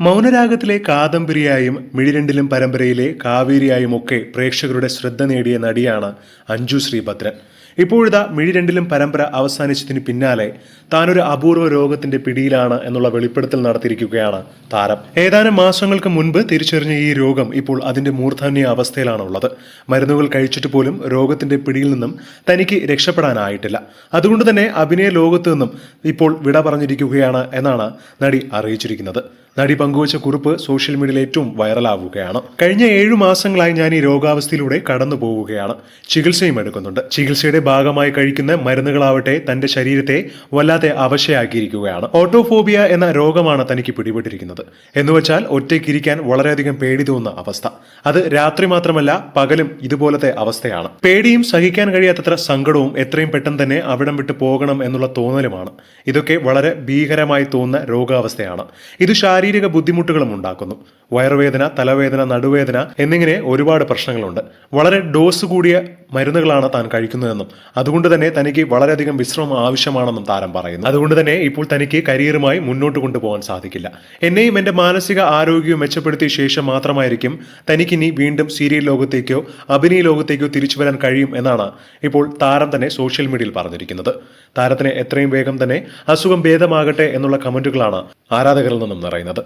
മൗനരാഗത്തിലെ കാദംബരിയായും മിഴിരണ്ടിലും പരമ്പരയിലെ കാവേരിയായും ഒക്കെ പ്രേക്ഷകരുടെ ശ്രദ്ധ നേടിയ നടിയാണ് അഞ്ജു ശ്രീഭദ്രൻ. ഇപ്പോഴിതാ മിഴിരണ്ടിലും പരമ്പര അവസാനിച്ചതിന് പിന്നാലെ താനൊരു അപൂർവ രോഗത്തിന്റെ പിടിയിലാണ് എന്നുള്ള വെളിപ്പെടുത്തൽ നടത്തിയിരിക്കുകയാണ് താരം. ഏതാനും മാസങ്ങൾക്ക് മുൻപ് തിരിച്ചറിഞ്ഞ ഈ രോഗം ഇപ്പോൾ അതിന്റെ മൂർധന്യ അവസ്ഥയിലാണ് ഉള്ളത് മരുന്നുകൾ കഴിച്ചിട്ട് പോലും രോഗത്തിന്റെ പിടിയിൽ നിന്നും തനിക്ക് രക്ഷപ്പെടാനായിട്ടില്ല. അതുകൊണ്ട് തന്നെ അഭിനയ ലോകത്ത് നിന്നും ഇപ്പോൾ വിട പറഞ്ഞിരിക്കുകയാണ് എന്നാണ് നടി അറിയിച്ചിരിക്കുന്നത്. നടി പങ്കുവച്ച കുറിപ്പ് സോഷ്യൽ മീഡിയയിൽ ഏറ്റവും വൈറലാവുകയാണ്. കഴിഞ്ഞ ഏഴു മാസങ്ങളായി ഞാൻ ഈ രോഗാവസ്ഥയിലൂടെ കടന്നു പോവുകയാണ് ചികിത്സയും എടുക്കുന്നുണ്ട്. ചികിത്സയുടെ ഭാഗമായി കഴിക്കുന്ന മരുന്നുകളാവട്ടെ തന്റെ ശരീരത്തെ വല്ലാതെ അവശയാക്കിയിരിക്കുകയാണ്. ഓട്ടോഫോബിയ എന്ന രോഗമാണ് തനിക്ക് പിടിപെട്ടിരിക്കുന്നത്. എന്നുവെച്ചാൽ ഒറ്റയ്ക്കിരിക്കാൻ വളരെയധികം പേടി തോന്നുന്ന അവസ്ഥ. അത് രാത്രി മാത്രമല്ല പകലും ഇതുപോലത്തെ അവസ്ഥയാണ്. പേടിയും സഹിക്കാൻ കഴിയാത്തത്ര സങ്കടവും എത്രയും പെട്ടെന്ന് തന്നെ അവിടം വിട്ട് പോകണം എന്നുള്ള തോന്നലുമാണ്. ഇതൊക്കെ വളരെ ഭീകരമായി തോന്നുന്ന രോഗാവസ്ഥയാണ്. ഇത് ശാരീരിക ബുദ്ധിമുട്ടുകളും ഉണ്ടാക്കുന്നു. വയറുവേദന തലവേദന നടുവേദന എന്നിങ്ങനെ ഒരുപാട് പ്രശ്നങ്ങളുണ്ട്. വളരെ ഡോസ് കൂടിയ മരുന്നുകളാണ് താൻ കഴിക്കുന്നതെന്നും അതുകൊണ്ട് തന്നെ തനിക്ക് വളരെയധികം വിശ്രമം ആവശ്യമാണെന്നും താരം പറയുന്നു. അതുകൊണ്ട് തന്നെ ഇപ്പോൾ തനിക്ക് കരിയറുമായി മുന്നോട്ട് കൊണ്ടുപോകാൻ സാധിക്കില്ല. എന്നെയും എന്റെ മാനസിക ആരോഗ്യവും മെച്ചപ്പെടുത്തിയ ശേഷം മാത്രമായിരിക്കും തനിക്കിനി വീണ്ടും സീരിയൽ ലോകത്തേക്കോ അഭിനയ ലോകത്തേക്കോ തിരിച്ചു വരാൻ കഴിയും എന്നാണ് ഇപ്പോൾ താരം തന്നെ സോഷ്യൽ മീഡിയയിൽ പറഞ്ഞിരിക്കുന്നത്. താരത്തിന് എത്രയും വേഗം തന്നെ അസുഖം ഭേദമാകട്ടെ എന്നുള്ള കമന്റുകളാണ് ആരാധകരിൽ നിന്നും നിറയുന്നത്.